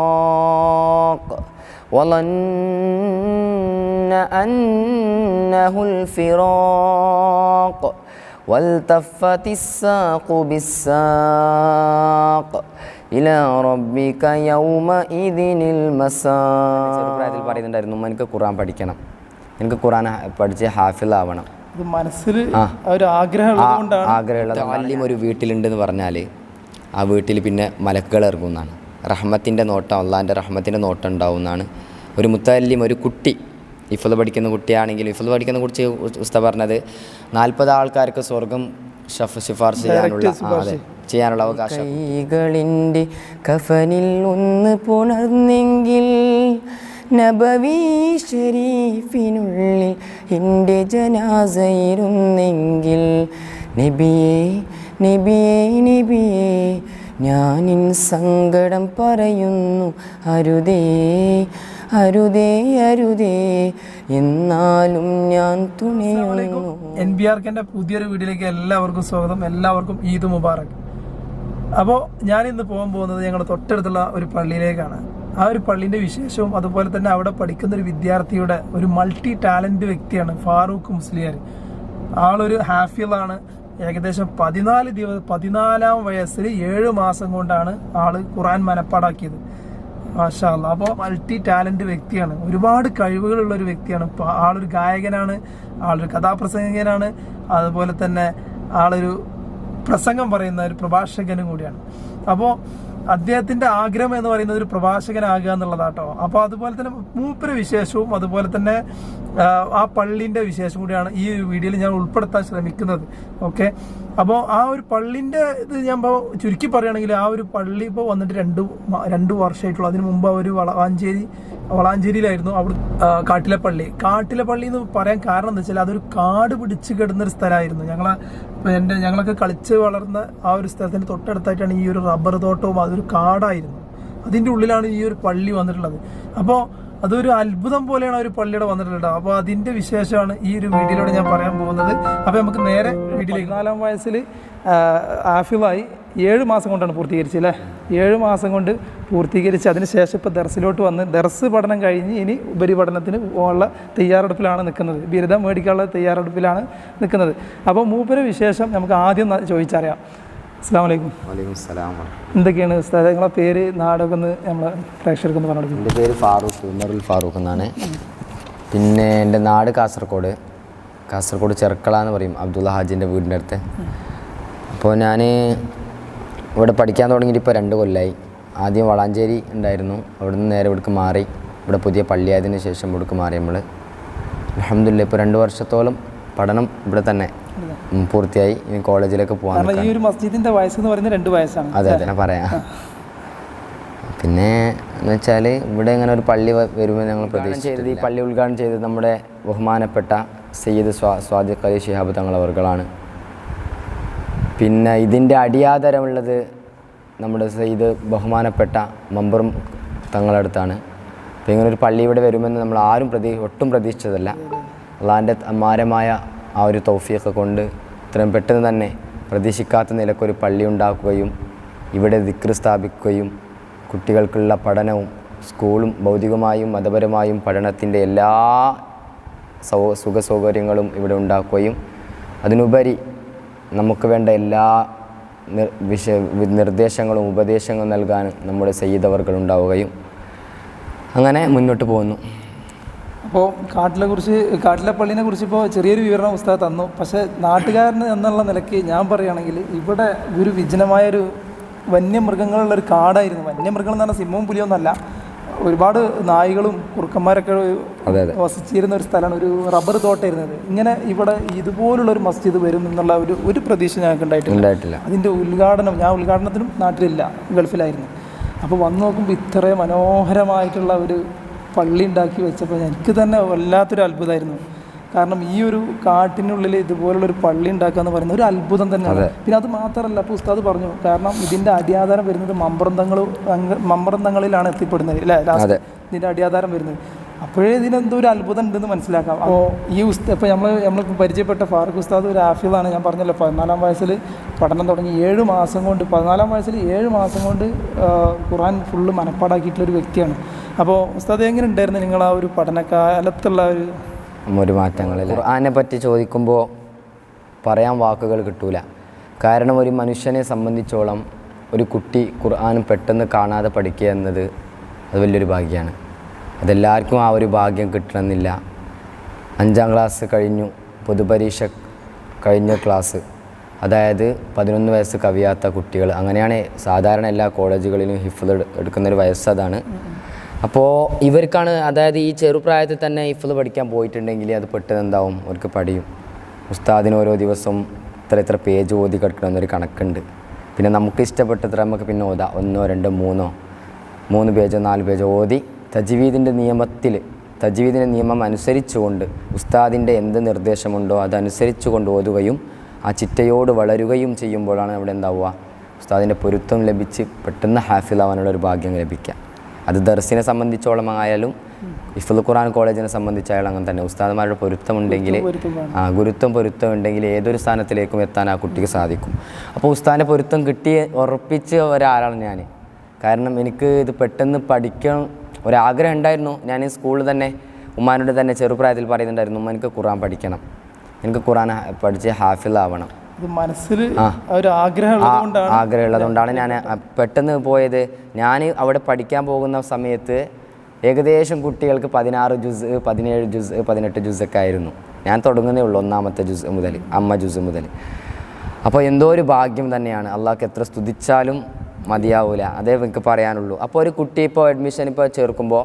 فراق وظن أنه الفراق والتفت الساق بالساق إلى ربك يومئذ المساق ചെറുപ്രായത്തിൽ പറയുന്നുണ്ടായിരുന്നു "ഉമ്മ, എനിക്ക് ഖുറാൻ പഠിക്കണം എനിക്ക് ഖുറാൻ ഹ- പഠിച്ച് ഹാഫിളാവണം ഇത് മനസ്സിൽ ആ. ഒരു ആഗ്രഹം ഉള്ളത് കൊണ്ടാണ് ആഗ്രഹമുള്ളത് വല്യം ഒരു വീട്ടിലുണ്ടെന്ന് പറഞ്ഞാൽ ആ വീട്ടിൽ പിന്നെ മലക്കുകൾ ഇറങ്ങുന്നതാണ് റഹ്മത്തിന്റെ നോട്ടം അള്ളാന്റെ റഹ്മത്തിന്റെ നോട്ടം ഉണ്ടാവുന്നതാണ്. ഒരു മുത്തല്ലിം ഒരു കുട്ടി ഇഫുൽ പഠിക്കുന്ന കുട്ടിയാണെങ്കിൽ ഇഫുൽ പഠിക്കുന്ന കുറിച്ച് ഉസ്ത പറഞ്ഞത് നാൽപ്പത് ആൾക്കാർക്ക് സ്വർഗം ഷഫ് ശുപാർശ ചെയ്യാനുള്ള അതെ ചെയ്യാനുള്ള അവകാശം. കൈകളിന്റെ കഫനിൽ ഒന്ന് പുണർന്നെങ്കിൽ നബവി ഷരീഫിനുള്ളിൽ എന്റെ ജനാസയിരുന്നെങ്കിൽ നബിയേ നബിയേ നബിയേ ഞാനിൻ സങ്കടം പറയുന്നു അരുതേ അരുതേ അരുതേ എന്നാലും ഞാൻ തുണയുന്നു. എൻ ബി പുതിയൊരു വീഡിയോയിലേക്ക് എല്ലാവർക്കും സ്വാഗതം. എല്ലാവർക്കും ഈദ് മുബാറക്. അപ്പോൾ ഞാൻ ഇന്ന് പോകാൻ പോകുന്നത് ഞങ്ങളുടെ തൊട്ടടുത്തുള്ള ഒരു പള്ളിയിലേക്കാണ്. ആ ഒരു പള്ളിന്റെ വിശേഷവും അതുപോലെ തന്നെ അവിടെ പഠിക്കുന്ന ഒരു വിദ്യാർത്ഥിയുടെ ഒരു മൾട്ടി ടാലന്റ് വ്യക്തിയാണ് ഫാറൂഖ് മുസ്ലിയാർ ആളൊരു ഹാഫിളാണ് ഏകദേശം പതിനാല് ദിവസം പതിനാലാം വയസ്സിൽ ഏഴ് മാസം കൊണ്ടാണ് ആൾ ഖുറാൻ മനപ്പാടാക്കിയത്. മാഷാല്ല. അപ്പോൾ മൾട്ടി ടാലന്റ് വ്യക്തിയാണ്. ഒരുപാട് കഴിവുകളുള്ള ഒരു വ്യക്തിയാണ്. ആളൊരു ഗായകനാണ് ആളൊരു കഥാപ്രസംഗകനാണ് അതുപോലെ തന്നെ ആളൊരു പ്രസംഗം പറയുന്ന ഒരു പ്രഭാഷകനും കൂടിയാണ്. അപ്പോൾ അദ്ദേഹത്തിന്റെ ആഗ്രഹം എന്ന് പറയുന്നത് ഒരു പ്രഭാഷകനാകുക എന്നുള്ളതാട്ടോ. അപ്പോൾ അതുപോലെ തന്നെ മൂപ്പര വിശേഷവും അതുപോലെ തന്നെ ആ, പള്ളിന്റെ വിശേഷം കൂടിയാണ് ഈ വീഡിയോയിൽ ഞാൻ ഉൾപ്പെടുത്താൻ ശ്രമിക്കുന്നത്. ഓക്കെ? അപ്പോൾ ആ ഒരു പള്ളിന്റെ ഇത് ഞാൻ ഇപ്പോൾ ചുരുക്കി പറയുകയാണെങ്കിൽ ആ ഒരു പള്ളി ഇപ്പോൾ വന്നിട്ട് രണ്ട് രണ്ട് വർഷമായിട്ടുള്ളൂ. അതിന് മുമ്പ് അവർ വളാഞ്ചേരി വളാഞ്ചേരിയിലായിരുന്നു അവിടെ കാട്ടിലെ പള്ളി. കാട്ടിലെ പള്ളി എന്ന് പറയാൻ കാരണം എന്താ വെച്ചാൽ അതൊരു കാട് പിടിച്ച് കിടന്ന ഒരു സ്ഥലമായിരുന്നു. ഞങ്ങളെ എന്റെ ഞങ്ങളൊക്കെ കളിച്ച് വളർന്ന ആ ഒരു സ്ഥലത്തിന് തൊട്ടടുത്തായിട്ടാണ് ഈ ഒരു റബ്ബർ തോട്ടവും അതൊരു കാടായിരുന്നു. അതിന്റെ ഉള്ളിലാണ് ഈ ഒരു പള്ളി വന്നിട്ടുള്ളത്. അപ്പോൾ അതൊരു അത്ഭുതം പോലെയാണ് ഒരു പള്ളിയുടെ വന്നിട്ടുള്ളത്. അപ്പോൾ അതിന്റെ വിശേഷമാണ് ഈ ഒരു വീഡിയോയിലൂടെ ഞാൻ പറയാൻ പോകുന്നത്. അപ്പോൾ നമുക്ക് നേരെ വീട്ടിലേക്ക് നാലാം വയസ്സിൽ ആഫിളായി ഏഴ് മാസം കൊണ്ടാണ് പൂർത്തീകരിച്ചത് അല്ലേ? ഏഴ് മാസം കൊണ്ട് പൂർത്തീകരിച്ച് അതിന് ശേഷം ഇപ്പോൾ ദർസിലോട്ട് വന്ന് ദർസ് പഠനം കഴിഞ്ഞ് ഇനി ഉപരിപഠനത്തിന് ഉള്ള തയ്യാറെടുപ്പിലാണ് നിൽക്കുന്നത്. ബിരുദം മേടിക്കാനുള്ള തയ്യാറെടുപ്പിലാണ് നിൽക്കുന്നത്. അപ്പോൾ മൂപ്പര വിശേഷം നമുക്ക് ആദ്യം ചോദിച്ചറിയാം. അസ്സാം വലൈക്കും വലൈക്കും സലാം എന്തൊക്കെയാണ് ഉസ്താദ്? നിങ്ങളെ പേര് നാടൊക്കെ ഒന്ന് നമ്മളെ പ്രേക്ഷകർക്ക് ഒന്ന് പറഞ്ഞു എന്റെ പേര് ഫാറൂഖ് ഉമറുൽ ഫാറൂഖ് എന്നാണ്. പിന്നെ എന്റെ നാട് കാസർഗോഡ്. കാസർഗോഡ് ചെർക്കള എന്ന് പറയും അബ്ദുള്ള ഹാജിന്റെ വീടിന്റെ അടുത്ത്. അപ്പോൾ ഞാൻ ഇവിടെ പഠിക്കാൻ തുടങ്ങിയിട്ട് ഇപ്പോൾ രണ്ട് കൊല്ലമായി ആദ്യം വളാഞ്ചേരി ഉണ്ടായിരുന്നു. അവിടെ നിന്ന് നേരെ ഇവിടേക്ക് മാറി. ഇവിടെ പുതിയ പള്ളിയായതിനു ശേഷം ഇവിടേക്ക് മാറി നമ്മൾ. അലഹമില്ല ഇപ്പോൾ രണ്ട് വർഷത്തോളം പഠനം ഇവിടെ തന്നെ. പൂർത്തിയായി. ഇനി കോളേജിലേക്ക് പോകാൻ ഈ ഒരു മസ്ജിദിന്റെ വയസ്സ് എന്ന് പറയുന്നത് രണ്ട് വയസ്സാണ്. അതെ അതെ പറയാ. പിന്നെ എന്ന് വെച്ചാൽ ഇവിടെ ഇങ്ങനെ ഒരു പള്ളി വരുമ്പോൾ ഞങ്ങൾ പ്രതീക്ഷിച്ചത് ഈ പള്ളി ഉദ്ഘാടനം ചെയ്തത് നമ്മുടെ ബഹുമാനപ്പെട്ട സയ്യിദ് സ്വാ സ്വാദിഖ് അലി ഷിഹാബ് തങ്ങളവർകളാണ്. പിന്നെ ഇതിന്റെ അടിയാധാരമുള്ളത് നമ്മുടെ സയ്യിദ് ബഹുമാനപ്പെട്ട മമ്പറും തങ്ങളടുത്താണ്. അപ്പോൾ ഇങ്ങനെ ഒരു പള്ളി ഇവിടെ വരുമെന്ന് നമ്മൾ ആരും പ്രതീ ഒട്ടും പ്രതീക്ഷിച്ചതല്ല. അള്ളാന്റെ അമാരമായ ആ ഒരു തൗഫീഖ് കൊണ്ട് ഇത്രയും പെട്ടെന്ന് തന്നെ പ്രതീക്ഷിക്കാത്ത നിലക്കൊരു പള്ളി ഉണ്ടാക്കുകയും ഇവിടെ ദിക്ർ സ്ഥാപിക്കുകയും കുട്ടികൾക്കുള്ള പഠനവും സ്കൂളും ഭൗതികമായും മതപരമായും പഠനത്തിന്റെ എല്ലാ സൗ സുഖ സൗകര്യങ്ങളും ഇവിടെ ഉണ്ടാക്കുകയും അതിനുപരി നമുക്ക് വേണ്ട എല്ലാ വിഷ നിർദ്ദേശങ്ങളും ഉപദേശങ്ങളും നൽകാനും നമ്മുടെ സയ്യിദവർകൾ ഉണ്ടാവുകയും അങ്ങനെ മുന്നോട്ട് പോകുന്നു. അപ്പോൾ കാട്ടിലെ കുറിച്ച് കാട്ടിലെ പള്ളിനെ കുറിച്ച് ഇപ്പോൾ ചെറിയൊരു വിവരണം പുസ്തകം തന്നു. പക്ഷേ നാട്ടുകാരൻ എന്നുള്ള നിലയ്ക്ക് ഞാൻ പറയുകയാണെങ്കിൽ ഇവിടെ ഒരു വിജനമായൊരു വന്യമൃഗങ്ങളുള്ള ഒരു കാടായിരുന്നു. വന്യമൃഗങ്ങൾ എന്ന് പറഞ്ഞാൽ സിംഹവും പുലിയൊന്നല്ല ഒരുപാട് നായ്കളും കുറുക്കന്മാരൊക്കെ വസിച്ചിരുന്ന ഒരു സ്ഥലമാണ്. ഒരു റബ്ബർ തോട്ടായിരുന്നത് ഇങ്ങനെ ഇവിടെ ഇതുപോലുള്ള ഒരു മസ്ജിദ് വരും എന്നുള്ള ഒരു ഒരു പ്രതീക്ഷ ഞങ്ങൾക്ക് ഉണ്ടായിട്ടില്ല. ഉണ്ടായിട്ടില്ല. അതിന്റെ ഉദ്ഘാടനം ഞാൻ ഉദ്ഘാടനത്തിനും നാട്ടിലില്ല ഗൾഫിലായിരുന്നു. അപ്പോൾ വന്നു നോക്കുമ്പോൾ ഇത്ര മനോഹരമായിട്ടുള്ള ഒരു പള്ളി ഉണ്ടാക്കി വെച്ചപ്പോൾ എനിക്ക് തന്നെ വല്ലാത്തൊരു അത്ഭുതമായിരുന്നു. കാരണം ഈ ഒരു കാട്ടിനുള്ളിൽ ഇതുപോലുള്ള ഒരു പള്ളി ഉണ്ടാക്കുക എന്ന് പറയുന്നത് ഒരു അത്ഭുതം തന്നെയാണ്. പിന്നെ അത് മാത്രമല്ല അപ്പോൾ ഉസ്താദ് പറഞ്ഞു കാരണം ഇതിന്റെ അടിയാധാരം വരുന്നത് മമ്പ്രന്ഥങ്ങൾ മമ്പ്രന്ഥങ്ങളിലാണ് എത്തിപ്പെടുന്നത് അല്ലേ? ലാസ്റ്റ്. ഇതിന്റെ അടിയാധാരം വരുന്നത്. അപ്പോഴേ ഇതിനെന്തോ ഒരു അത്ഭുതം ഉണ്ടെന്ന് മനസ്സിലാക്കാം. അപ്പോൾ ഈ ഉസ്ത ഇപ്പോൾ നമ്മൾ നമ്മൾ പരിചയപ്പെട്ട ഫാറൂഖ് ഉസ്താദ് ഒരു ആഫിളാണ് ഞാൻ പറഞ്ഞല്ലോ പതിനാലാം വയസ്സിൽ പഠനം തുടങ്ങി ഏഴ് മാസം കൊണ്ട് പതിനാലാം വയസ്സിൽ ഏഴ് മാസം കൊണ്ട് ഖുറാൻ ഫുള്ള് മനപ്പാടാക്കിയിട്ടുള്ള ഒരു വ്യക്തിയാണ്. അപ്പോൾ ഉസ്താദ് എങ്ങനെ ഉണ്ടായിരുന്നു നിങ്ങൾ ആ ഒരു പഠനകാലത്തുള്ള ഒരു ഒരു മാറ്റങ്ങളിൽ ഖുർആനെ പറ്റി ചോദിക്കുമ്പോൾ പറയാൻ വാക്കുകൾ കിട്ടൂല. കാരണം ഒരു മനുഷ്യനെ സംബന്ധിച്ചോളം ഒരു കുട്ടി ഖുർആൻ പെട്ടെന്ന് കാണാതെ പഠിക്കുക എന്നത് അത് വലിയൊരു ഭാഗ്യമാണ് അതെല്ലാവർക്കും ആ ഒരു ഭാഗ്യം കിട്ടണമെന്നില്ല. അഞ്ചാം ക്ലാസ് കഴിഞ്ഞു പൊതുപരീക്ഷ കഴിഞ്ഞ ക്ലാസ് അതായത് പതിനൊന്ന് വയസ്സ് കവിയാത്ത കുട്ടികൾ. അങ്ങനെയാണ് സാധാരണ എല്ലാ കോളേജുകളിലും ഹിഫ് എടുക്കുന്നൊരു വയസ്സ് അതാണ്. അപ്പോൾ ഇവർക്കാണ് അതായത് ഈ ചെറുപ്രായത്തിൽ തന്നെ ഹിഫ്ല് പഠിക്കാൻ പോയിട്ടുണ്ടെങ്കിൽ അത് പെട്ടെന്ന് എന്താവും അവർക്ക് പഠിയും. ഉസ്താദിന് ഓരോ ദിവസം ഇത്ര ഇത്ര പേജ് ഓതി കിടക്കണമെന്നൊരു കണക്കുണ്ട്. പിന്നെ നമുക്ക് ഇഷ്ടപ്പെട്ടത്ര നമുക്ക് പിന്നെ ഓതാം. ഒന്നോ രണ്ടോ മൂന്നോ. മൂന്ന് പേജോ നാല് പേജോ ഓതി തജ്വീദിന്റെ നിയമത്തിൽ തജ്വീദിന്റെ നിയമം അനുസരിച്ചുകൊണ്ട് ഉസ്താദിന്റെ എന്ത് നിർദ്ദേശമുണ്ടോ അതനുസരിച്ച് കൊണ്ട് ഓതുകയും ആ ചിട്ടയോട് വളരുകയും ചെയ്യുമ്പോഴാണ് അവിടെ എന്താവുക? ഉസ്താദിന്റെ പൊരുത്തം ലഭിച്ച് പെട്ടെന്ന് ഹാഫിലാവാനുള്ള ഒരു ഭാഗ്യം ലഭിക്കുക. അത് ദർസിനെ സംബന്ധിച്ചോളം ആയാലും ഇഫുൽ ഖുർആൻ കോളേജിനെ സംബന്ധിച്ചായാലും അങ്ങനെ തന്നെ. ഉസ്താദന്മാരുടെ പൊരുത്തമുണ്ടെങ്കിൽ. ആ ഗുരുത്വം പൊരുത്തം ഉണ്ടെങ്കിൽ ഏതൊരു സ്ഥാനത്തിലേക്കും എത്താൻ ആ കുട്ടിക്ക് സാധിക്കും. അപ്പോൾ ഉസ്താദിന്റെ പൊരുത്തം കിട്ടി ഉറപ്പിച്ച ഒരാളാണ് ഞാൻ കാരണം എനിക്ക് ഇത് പെട്ടെന്ന് പഠിക്കണം ഒരാഗ്രഹം ഉണ്ടായിരുന്നു. ഞാൻ സ്കൂളിൽ തന്നെ ഉമ്മാനോട് തന്നെ ചെറുപ്രായത്തിൽ പറയുന്നുണ്ടായിരുന്നു ഉമ്മ എനിക്ക് ഖുർആൻ പഠിക്കണം. എനിക്ക് ഖുർആൻ പഠിച്ച് ഹാഫിൽ ഇത് മനസ്സിൽ ആഗ്രഹമുള്ളതുകൊണ്ടാണ് ഞാൻ പെട്ടെന്ന് പോയത്. ഞാൻ അവിടെ പഠിക്കാൻ പോകുന്ന സമയത്ത് ഏകദേശം കുട്ടികൾക്ക് പതിനാറ് ജുസ് പതിനേഴ് ജുസ് പതിനെട്ട് ജുസൊക്കെ ആയിരുന്നു. ഞാൻ തുടങ്ങുന്നേ ഉള്ളൂ ഒന്നാമത്തെ ജുസ് മുതൽ അമ്മ ജുസ് മുതൽ അപ്പോൾ എന്തോ ഒരു ഭാഗ്യം തന്നെയാണ്. അള്ളാഹ്ക്ക് എത്ര സ്തുതിച്ചാലും മതിയാവില്ല അതേ എനിക്ക് പറയാനുള്ളൂ. അപ്പോൾ ഒരു കുട്ടി ഇപ്പോൾ അഡ്മിഷൻ ഇപ്പോൾ ചേർക്കുമ്പോൾ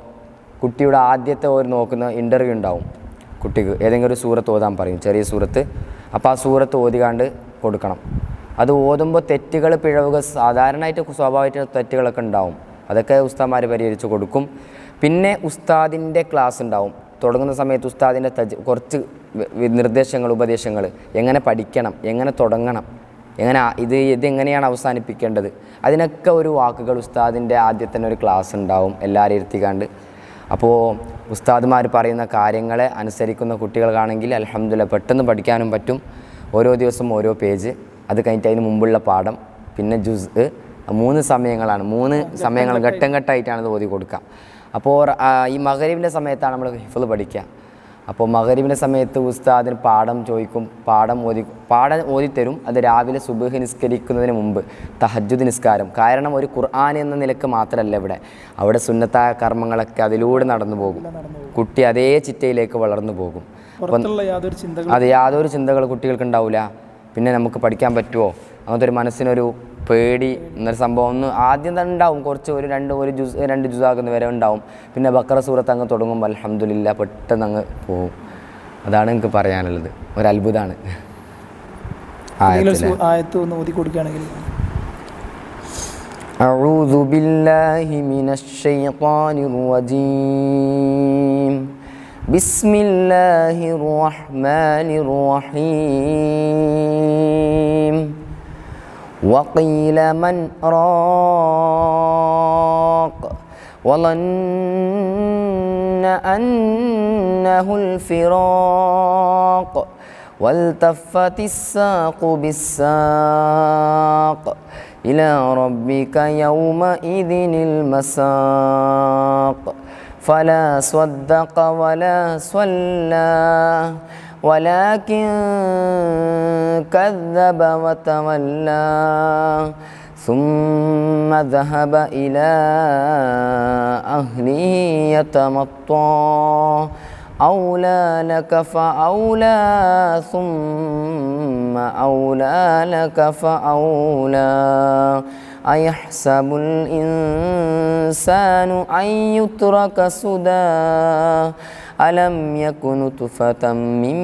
കുട്ടിയുടെ ആദ്യത്തെ ഒരു നോക്കുന്ന ഇന്റർവ്യൂ ഉണ്ടാവും. കുട്ടിക്ക് ഏതെങ്കിലും ഒരു സൂറത്ത് ഓതാൻ പറയും ചെറിയ സൂറത്ത്. അപ്പോൾ ആ സൂറത്ത് ഓതികാണ്ട് കൊടുക്കണം. അത് ഓതുമ്പോൾ തെറ്റുകൾ പിഴവുകൾ സാധാരണയായിട്ട് സ്വാഭാവികമായിട്ട് തെറ്റുകളൊക്കെ ഉണ്ടാവും. അതൊക്കെ ഉസ്താദ്മാർ പരിഹരിച്ച് കൊടുക്കും. പിന്നെ ഉസ്താദിന്റെ ക്ലാസ് ഉണ്ടാവും. തുടങ്ങുന്ന സമയത്ത് ഉസ്താദിന്റെ തജ് കുറച്ച് നിർദ്ദേശങ്ങൾ ഉപദേശങ്ങൾ. എങ്ങനെ പഠിക്കണം എങ്ങനെ തുടങ്ങണം എങ്ങനെ ഇത് ഇതെങ്ങനെയാണ് അവസാനിപ്പിക്കേണ്ടത്? അതിനൊക്കെ ഒരു വാക്കുകൾ ഉസ്താദിന്റെ ആദ്യത്തന്നെ ഒരു ക്ലാസ് ഉണ്ടാവും. എല്ലാവരും ഇരുത്തിക്കാണ്ട്. അപ്പോൾ ഉസ്താദ്മാർ പറയുന്ന കാര്യങ്ങളെ അനുസരിക്കുന്ന കുട്ടികൾക്കാണെങ്കിൽ അലഹമ്മദില്ല പെട്ടെന്ന് പഠിക്കാനും പറ്റും. ഓരോ ദിവസം ഓരോ പേജ്. അത് കഴിഞ്ഞിട്ട് അതിന് മുമ്പുള്ള പാഠം പിന്നെ ജുസ് മൂന്ന് സമയങ്ങളാണ്. മൂന്ന് സമയങ്ങൾ ഘട്ടം ഘട്ടമായിട്ടാണ് ഇത് ഓതി കൊടുക്കുക. അപ്പോൾ ഈ മകരീവിന്റെ സമയത്താണ് നമ്മൾ ഹിഫ്ള് പഠിക്കുക. അപ്പോൾ മകരീബിന്റെ സമയത്ത് ഉസ്താദിന് പാഠം ചോദിക്കും പാഠം ഓതി പാഠം ഓതിത്തരും അത് രാവിലെ സുബഹ് നിസ്കരിക്കുന്നതിന് മുമ്പ് തഹജുദ് നിസ്കാരം. കാരണം ഒരു ഖുർആൻ എന്ന നിലയ്ക്ക് മാത്രമല്ല ഇവിടെ. അവിടെ സുന്നത്തായ കർമ്മങ്ങളൊക്കെ അതിലൂടെ നടന്നു പോകും. കുട്ടി അതേ ചിറ്റയിലേക്ക് വളർന്നു പോകും. അത് യാതൊരു ചിന്തകൾ കുട്ടികൾക്ക് ഉണ്ടാവില്ല പിന്നെ നമുക്ക് പഠിക്കാൻ പറ്റുമോ അങ്ങനത്തെ ഒരു മനസ്സിനൊരു പേടി എന്നൊരു സംഭവം ഒന്ന് ആദ്യം തന്നെ ഉണ്ടാവും കുറച്ച് ഒരു രണ്ട് ഒരു ജുസ് രണ്ട് ജുസാകുന്ന വരെ ഉണ്ടാവും പിന്നെ ബക്കറ സൂറത്ത് അങ്ങ് തുടങ്ങുമ്പോൾ അലഹമില്ല പെട്ടെന്ന് അങ്ങ് പോവും അതാണ് എനിക്ക് പറയാനുള്ളത് ഒരു അത്ഭുതമാണ് ഏതെങ്കിലും ഒരു സൂ- ആയത്ത് ഒന്ന് ഓതി കൊടുക്കുകയാണെങ്കിൽ أعوذ بالله من الشيطان الرجيم بسم الله الرحمن الرحيم وقيل من راق وظن أنه الفراق والتفت الساق بالساق إلى ربك يومئذ المساق فلا صدق ولا صلى ولكن كذب وتولى ثم ذهب إلى أهله يتمطى. أولى لك فأولى ثم أولى لك فأولى. أيحسب الإنسان أن يترك سدى؟ ألم يكن نطفة من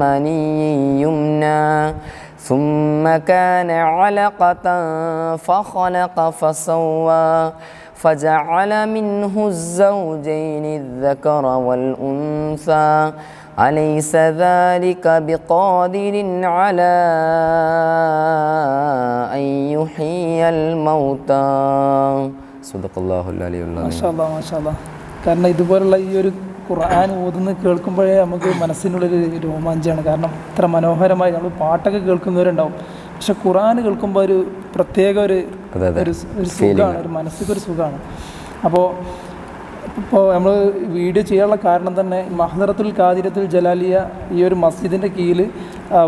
مني يمنى ثم كان علقة فخلق فسوى فجعل منه الزوجين الذكر والأنثى. أليس ذلك بقادر على أن يحيي الموتى؟ صدق الله العلي العظيم. ما شاء الله ما شاء الله. കാരണം ഇതുപോലുള്ള ഈ ഒരു ഖുർആൻ ഓതുന്ന കേൾക്കുമ്പോഴേ നമുക്ക് മനസ്സിനുള്ളൊരു രോമാഞ്ചമാണ്. കാരണം ഇത്ര മനോഹരമായി നമ്മൾ പാട്ടൊക്കെ കേൾക്കുന്നവരുണ്ടാവും. പക്ഷെ ഖുർആൻ കേൾക്കുമ്പോൾ ഒരു പ്രത്യേക ഒരു. ഒരു ഒരു സുഖമാണ് ഒരു മനസ്സിക്കൊരു സുഖമാണ്. അപ്പോൾ ഇപ്പോൾ നമ്മൾ വീഡിയോ ചെയ്യാനുള്ള കാരണം തന്നെ മഹദറത്തുൽ കാതിരത്തുൽ ജലാലിയ ഈ ഒരു മസ്ജിദിന്റെ കീഴിൽ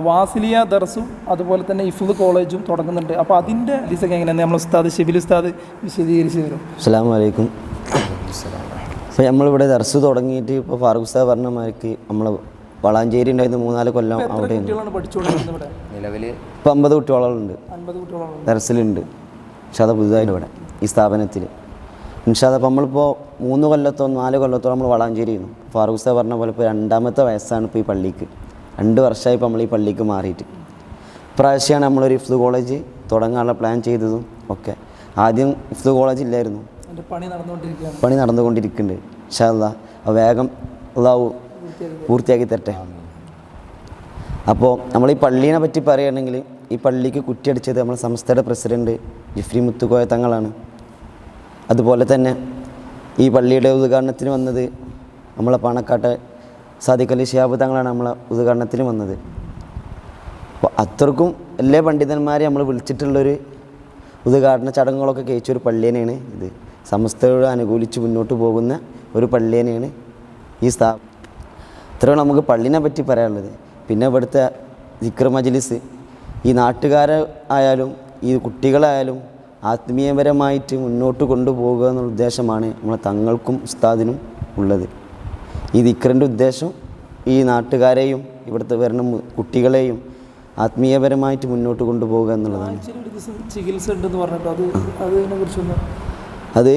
വാസിലിയ ദർസും അതുപോലെ തന്നെ ഇഫുദ് കോളേജും തുടങ്ങുന്നുണ്ട്. അപ്പോൾ അതിന്റെ ഡിസൊക്കെ എങ്ങനെയാണ്? നമ്മൾ ഉസ്താദ് ഷിബിൽ ഉസ്താദ് വിശദീകരിച്ച് തരും. അസ്സാം വലൈക്കും അപ്പോൾ നമ്മളിവിടെ ദർസ് തുടങ്ങിയിട്ട് ഇപ്പോൾ ഫാറൂഖ് സാഹ് പറഞ്ഞ മാതിരിക്ക് നമ്മൾ വളാഞ്ചേരി ഉണ്ടായിരുന്ന മൂന്നാൽ കൊല്ലം അവിടെ നിലവിൽ ഇപ്പോൾ അമ്പത് കുട്ടികളുണ്ട് ദർസിലുണ്ട്. പക്ഷെ അത് പുതുതായിട്ട് ഇവിടെ ഈ സ്ഥാപനത്തിൽ ഇൻഷാദ് അതപ്പോൾ നമ്മളിപ്പോൾ മൂന്ന് കൊല്ലത്തോ നാല് കൊല്ലത്തോ നമ്മൾ വളാഞ്ചേരി ചെയ്യുന്നു ഫാറൂഖ് സാഹ് പറഞ്ഞ പോലെ ഇപ്പോൾ രണ്ടാമത്തെ വയസ്സാണ് ഇപ്പോൾ ഈ പള്ളിക്ക്. രണ്ട് വർഷമായി ഇപ്പോൾ നമ്മൾ ഈ പള്ളിക്ക് മാറിയിട്ട്. ഇപ്രാവശ്യമാണ് നമ്മളൊരു ഇഫ്ത് കോളേജ് തുടങ്ങാനുള്ള പ്ലാൻ ചെയ്തതും ഒക്കെ. ആദ്യം ഇഫ്ത് കോളേജ് ഇല്ലായിരുന്നു. പണി നടന്നുകൊണ്ടിരിക്കുകയാണ്. പണി നടന്നുകൊണ്ടിരിക്കുന്നുണ്ട്. അപ്പോൾ വേഗം അള്ളാഹു പൂർത്തിയാക്കി തരട്ടെ. അപ്പോൾ നമ്മൾ ഈ പള്ളീനെ പറ്റി പറയുകയാണെങ്കിൽ ഈ പള്ളിക്ക് കുറ്റിയടിച്ചത് നമ്മളെ സംസ്ഥയുടെ പ്രസിഡന്റ് ജിഫ്രി മുത്തുകോയ തങ്ങളാണ്. അതുപോലെ തന്നെ ഈ പള്ളിയുടെ ഉദ്ഘാടനത്തിന് വന്നത് നമ്മളെ പാണക്കാട്ടെ സാദിഖ് അലി ഷിയാബ് തങ്ങളാണ് നമ്മളെ ഉദ്ഘാടനത്തിന് വന്നത്. അപ്പോൾ അത്രക്കും എല്ലാ പണ്ഡിതന്മാരെ നമ്മൾ വിളിച്ചിട്ടുള്ളൊരു ഉദ്ഘാടന ചടങ്ങുകളൊക്കെ കഴിച്ചൊരു ഒരു പള്ളി തന്നെയാണ് ഇത്. സമസ്തയോട് അനുകൂലിച്ച് മുന്നോട്ട് പോകുന്ന ഒരു പള്ളി തന്നെയാണ് ഈ സ്ഥാ ഇത്രയാണ് നമുക്ക് പള്ളിനെ പറ്റി പറയാനുള്ളത്. പിന്നെ ഇവിടുത്തെ ദിക്ർ മജ്ലിസ്. ഈ നാട്ടുകാരെ ആയാലും ഈ കുട്ടികളായാലും ആത്മീയപരമായിട്ട് മുന്നോട്ട് കൊണ്ടുപോകുക എന്നുള്ള ഉദ്ദേശമാണ് നമ്മളെ തങ്ങൾക്കും ഉസ്താദിനും ഉള്ളത്. ഈ ദിക്രന്റെ ഉദ്ദേശം ഈ നാട്ടുകാരെയും ഇവിടുത്തെ വരുന്ന കുട്ടികളെയും ആത്മീയപരമായിട്ട് മുന്നോട്ട് കൊണ്ടുപോകുക എന്നുള്ളതാണ്. ചികിത്സ ഉണ്ടെന്ന് പറഞ്ഞിട്ട് അത് അതിനെ കുറിച്ചൊന്ന് അത്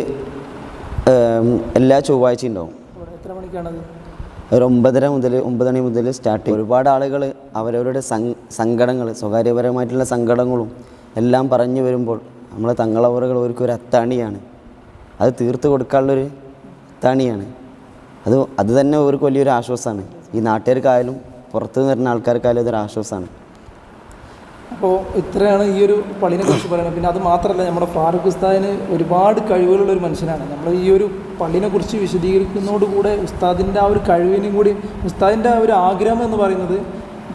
എല്ലാ ചൊവ്വാഴ്ചയും ഉണ്ടാവും. ഒരു ഒമ്പതര മുതൽ ഒമ്പത് മണി മുതൽ സ്റ്റാർട്ട് ചെയ്യും. ഒരുപാട് ആളുകൾ അവരവരുടെ സങ്കടങ്ങൾ സ്വകാര്യപരമായിട്ടുള്ള സങ്കടങ്ങളും എല്ലാം പറഞ്ഞു വരുമ്പോൾ നമ്മളെ തങ്ങളവറുകൾ അവർക്ക് ഒരു അത്താണിയാണ്. അത് തീർത്ത് കൊടുക്കാനുള്ളൊരു അത്താണിയാണ്. അത് അത് തന്നെ അവർക്ക് വലിയൊരു ആശ്വാസമാണ്. ഈ നാട്ടുകാർക്കായാലും പുറത്ത് നിന്ന് വരുന്ന ആൾക്കാർക്കായാലും അതൊരു ആശ്വാസമാണ്. അപ്പോൾ ഇത്രയാണ് ഈ ഒരു പള്ളിനെ കുറിച്ച് പറയുന്നത്. പിന്നെ അത് മാത്രമല്ല നമ്മുടെ ഫാറൂഖ് ഉസ്താദിന് ഒരുപാട് കഴിവുകളുള്ള ഒരു മനുഷ്യനാണ്. നമ്മൾ ഈ ഒരു പള്ളിനെ കുറിച്ച് വിശദീകരിക്കുന്നതോടുകൂടെ ഉസ്താദിന്റെ ആ ഒരു കഴിവിനും കൂടി ഉസ്താദിന്റെ ആ ഒരു ആഗ്രഹം എന്ന് പറയുന്നത്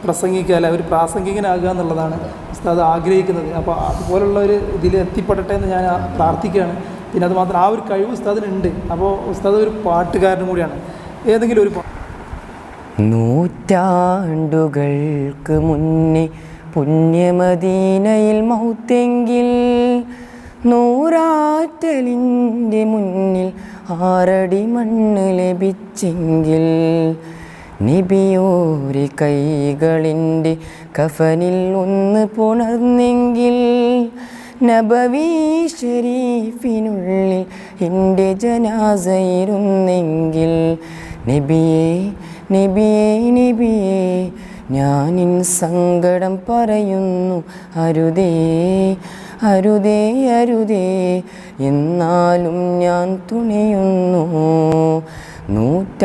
പ്രസംഗിക്കുക അല്ല ഒരു പ്രാസംഗികനാകുക എന്നുള്ളതാണ് ഉസ്താദ് ആഗ്രഹിക്കുന്നത്. അപ്പോൾ അതുപോലുള്ള ഒരു ഇതിൽ എത്തിപ്പെടട്ടെ എന്ന് ഞാൻ പ്രാർത്ഥിക്കുകയാണ്. പിന്നെ അത് മാത്രം ആ ഒരു കഴിവ് ഉസ്താദിനുണ്ട്. അപ്പോൾ ഉസ്താദ് ഒരു പാട്ടുകാരനും കൂടിയാണ്. ഏതെങ്കിലും ഒരു നൂറ്റാണ്ടുകൾക്ക് മുന്നേ പുണ്യമദീനയിൽ മൗത്തെങ്കിൽ നൂറാറ്റലിന്റെ മുന്നിൽ ആറടി മണ്ണ് ലഭിച്ചെങ്കിൽ നിബിയോരി കൈകളിന്റെ കഫനിൽ ഒന്ന് പുണർന്നെങ്കിൽ നബവി എന്റെ ജനാസയിരുന്നെങ്കിൽ നബിയേ നബിയേ നബിയേ ഞാനിൻ സങ്കടം പറയുന്നു അരുതേ അരുതേ അരുതേ എന്നാലും ഞാൻ തുണയുന്നു. നൂറ്റാണ്ടുകൾക്ക്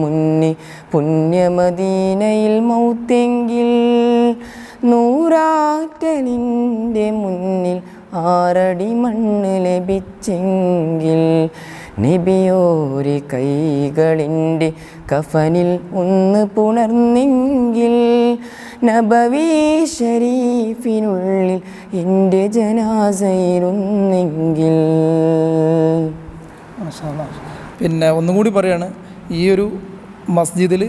മുന്നേ പുണ്യമദീനയിൽ മൗത്തെങ്കിൽ നൂറാറ്റലിന്റെ മുന്നിൽ ആറടി മണ്ണ് ലഭിച്ചെങ്കിൽ നബിയോരി കൈകളിന്റെ കഫനിൽ ഒന്ന് പുണർന്നെങ്കിൽ നബവി ഷരീഫിനുള്ളിൽ എന്റെ ജനാസയിരുന്നെങ്കിൽ. പിന്നെ ഒന്നും കൂടി പറയാണ് ഈ ഒരു മസ്ജിദിൽ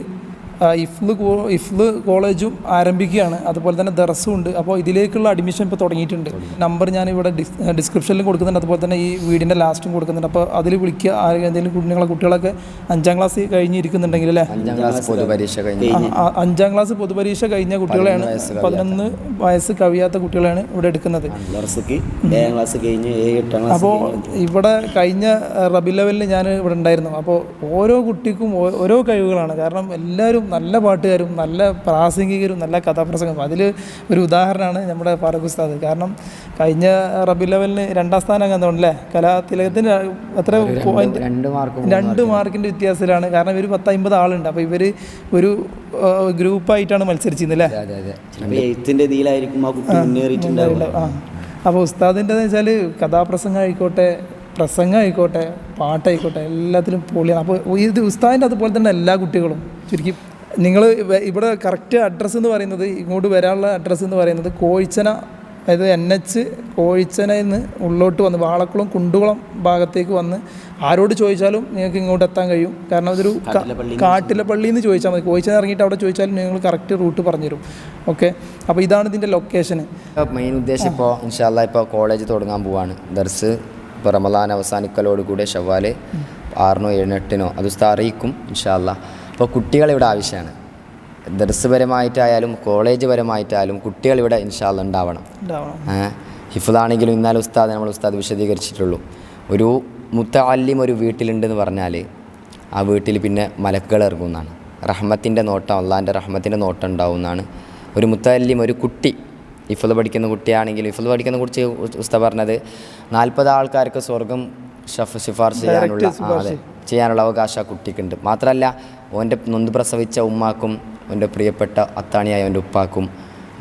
ഇഫ്ല് കോ- ഇഫ്ല് കോളേജും ആരംഭിക്കുകയാണ്. അതുപോലെ തന്നെ ദർസും ഉണ്ട്. അപ്പോൾ ഇതിലേക്കുള്ള അഡ്മിഷൻ ഇപ്പോൾ തുടങ്ങിയിട്ടുണ്ട്. നമ്പർ ഞാൻ ഇവിടെ ഡിസ് ഡിസ്ക്രിപ്ഷനിലും കൊടുക്കുന്നുണ്ട്. അതുപോലെ തന്നെ ഈ വീടിന്റെ ലാസ്റ്റും കൊടുക്കുന്നുണ്ട്. അപ്പോൾ അതിൽ വിളിക്കുക. ആരെങ്കിലും എന്തെങ്കിലും കുഞ്ഞുങ്ങളെ കുട്ടികളൊക്കെ അഞ്ചാം ക്ലാസ് കഴിഞ്ഞിരിക്കുന്നുണ്ടെങ്കിൽ അല്ലേ? അഞ്ചാം ക്ലാസ് പൊതുപരീക്ഷ കഴിഞ്ഞ്. ആ, ആ, അഞ്ചാം ക്ലാസ് പൊതുപരീക്ഷ കഴിഞ്ഞ കുട്ടികളെയാണ് പതിനൊന്ന് വയസ്സ് കവിയാത്ത കുട്ടികളെയാണ് ഇവിടെ എടുക്കുന്നത്. അപ്പോൾ ഇവിടെ കഴിഞ്ഞ റബി ലെവലിൽ ഞാൻ ഇവിടെ ഉണ്ടായിരുന്നു. അപ്പോൾ ഓരോ കുട്ടിക്കും ഓരോ കഴിവുകളാണ്. കാരണം എല്ലാവരും നല്ല പാട്ടുകാരും നല്ല പ്രാസംഗികരും നല്ല കഥാപ്രസംഗം അതിൽ ഒരു ഉദാഹരണമാണ് നമ്മുടെ ഫാറൂഖ് ഉസ്താദ്. കാരണം കഴിഞ്ഞ റബി ലെവലിന് രണ്ടാം സ്ഥാനം കണ്ടോണ്ടല്ലേ കലാതിലകത്തിന് അത്ര പോയിന്റ് രണ്ട് മാർക്ക് രണ്ട് മാർക്കിന്റെ വ്യത്യാസത്തിലാണ്. കാരണം ഇവർ പത്ത് അമ്പത് ആളുണ്ട്. അപ്പോൾ ഇവർ ഒരു ഗ്രൂപ്പായിട്ടാണ് മത്സരിച്ചിരുന്നത് അല്ലേ? അതെ അതെ ചിലപ്പോൾ എഴുത്തിന്റെ ഇതിലായിരിക്കും ആ കുട്ടി മുന്നേറിയിട്ടുണ്ടാവുക. ആ. അപ്പോൾ ഉസ്താദിന്റെ വെച്ചാൽ കഥാപ്രസംഗം ആയിക്കോട്ടെ പ്രസംഗം ആയിക്കോട്ടെ പാട്ടായിക്കോട്ടെ എല്ലാത്തിലും പൊളിയാണ്. അപ്പോൾ ഇത് ഉസ്താദിന്റെ അതുപോലെ തന്നെ എല്ലാ കുട്ടികളും. ചുരുക്കി നിങ്ങൾ ഇവിടെ കറക്റ്റ് അഡ്രസ്സ് എന്ന് പറയുന്നത് ഇങ്ങോട്ട് വരാനുള്ള അഡ്രസ്സ് എന്ന് പറയുന്നത് കോഴിച്ചന അതായത് എൻ എച്ച് കോഴിച്ചനയിൽ നിന്ന് ഉള്ളോട്ട് വന്ന് വാളക്കുളം കുണ്ടുകുളം ഭാഗത്തേക്ക് വന്ന് ആരോട് ചോദിച്ചാലും നിങ്ങൾക്ക് ഇങ്ങോട്ട് എത്താൻ കഴിയും. കാരണം അതൊരു കാട്ടിലെ പള്ളിയിൽ നിന്ന് ചോദിച്ചാൽ മതി. കോഴിച്ചന ഇറങ്ങിയിട്ട് അവിടെ ചോദിച്ചാലും നിങ്ങൾ കറക്റ്റ് റൂട്ട് പറഞ്ഞുതരും. ഓക്കെ അപ്പോൾ ഇതാണ് ഇതിന്റെ ലൊക്കേഷന് മെയിൻ ഉദ്ദേശം ഇപ്പോൾ ഇൻഷാല്ല ഇപ്പോൾ കോളേജ് തുടങ്ങാൻ പോവാണ്. ദർസ് ഇപ്പോൾ റമദാൻ അവസാനിക്കലോട് കൂടെ ഷവാൽ ആറിനോ ഏഴിനോ എട്ടിനോ അത് അറിയിക്കും ഇൻഷാല്ല അപ്പോൾ കുട്ടികളിവിടെ ആവശ്യമാണ്. ദർസ് പരമായിട്ടായാലും കോളേജ് പരമായിട്ടായാലും കുട്ടികളിവിടെ ഇൻഷാൽ ഇൻഷാല്ല ഉണ്ടാവണം ഹിഫുദാണെങ്കിലും ഇന്നാലും ഉസ്താദ് നമ്മൾ ഉസ്താദ് വിശദീകരിച്ചിട്ടുള്ളൂ. ഒരു മുത്തല്ലിം ഒരു വീട്ടിലുണ്ടെന്ന് പറഞ്ഞാൽ ആ വീട്ടിൽ പിന്നെ മലക്കുകൾ ഇറങ്ങുന്നതാണ്. റഹ്മത്തിന്റെ നോട്ടം അള്ളാന്റെ റഹ്മത്തിന്റെ നോട്ടം ഉണ്ടാവുന്നതാണ്. ഒരു മുത്തല്ലിം ഒരു കുട്ടി ഇഫുദ് പഠിക്കുന്ന കുട്ടിയാണെങ്കിൽ ഇഫുദ് പഠിക്കുന്ന കുറിച്ച് ഉസ്ത പറഞ്ഞത് നാൽപ്പത് ആൾക്കാർക്ക് സ്വർഗം ഷഫ് ശിഫാർശ ചെയ്യാനുള്ള അതെ ചെയ്യാനുള്ള അവകാശം ആ കുട്ടിക്കുണ്ട്. മാത്രമല്ല ഓന്റെ നൊന്ത് പ്രസവിച്ച ഉമ്മാക്കും ഓന്റെ പ്രിയപ്പെട്ട അത്താണിയായ അവന്റെ ഉപ്പാക്കും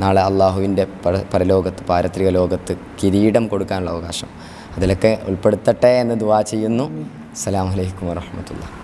നാളെ അള്ളാഹുവിന്റെ പര പരലോകത്ത് പാരത്രിക ലോകത്ത് കിരീടം കൊടുക്കാനുള്ള അവകാശം. അതിലൊക്കെ ഉൾപ്പെടുത്തട്ടെ എന്ന് ദുവാ ചെയ്യുന്നു. അസ്സാം വലൈക്കും വറഹമത്തുള്ള